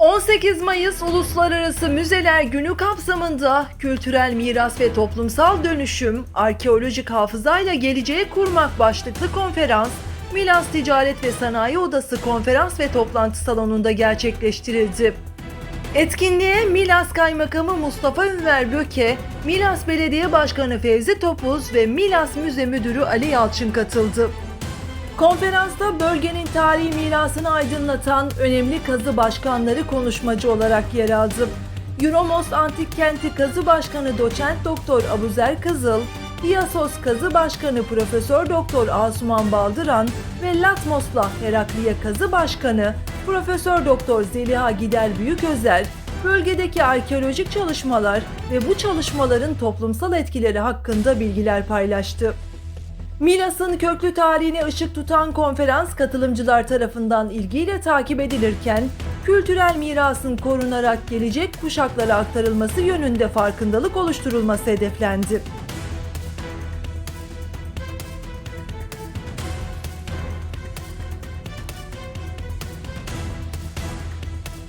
18 Mayıs Uluslararası Müzeler Günü kapsamında kültürel miras ve toplumsal dönüşüm, arkeolojik hafızayla geleceği kurmak başlıklı konferans, Milas Ticaret ve Sanayi Odası konferans ve toplantı salonunda gerçekleştirildi. Etkinliğe Milas Kaymakamı Mustafa Ünver Böke, Milas Belediye Başkanı Fevzi Topuz ve Milas Müze Müdürü Ali Yalçın katıldı. Konferansta bölgenin tarihi mirasını aydınlatan önemli kazı başkanları konuşmacı olarak yer aldı. Euromos Antik Kenti Kazı Başkanı Doçent Doktor Abuzer Kızıl, Diasos Kazı Başkanı Profesör Doktor Asuman Baldıran ve Latmos'la Herakliye Kazı Başkanı Profesör Doktor Zeliha Gider Büyüközer, bölgedeki arkeolojik çalışmalar ve bu çalışmaların toplumsal etkileri hakkında bilgiler paylaştı. Milas'ın köklü tarihine ışık tutan konferans katılımcılar tarafından ilgiyle takip edilirken, kültürel mirasın korunarak gelecek kuşaklara aktarılması yönünde farkındalık oluşturulması hedeflendi.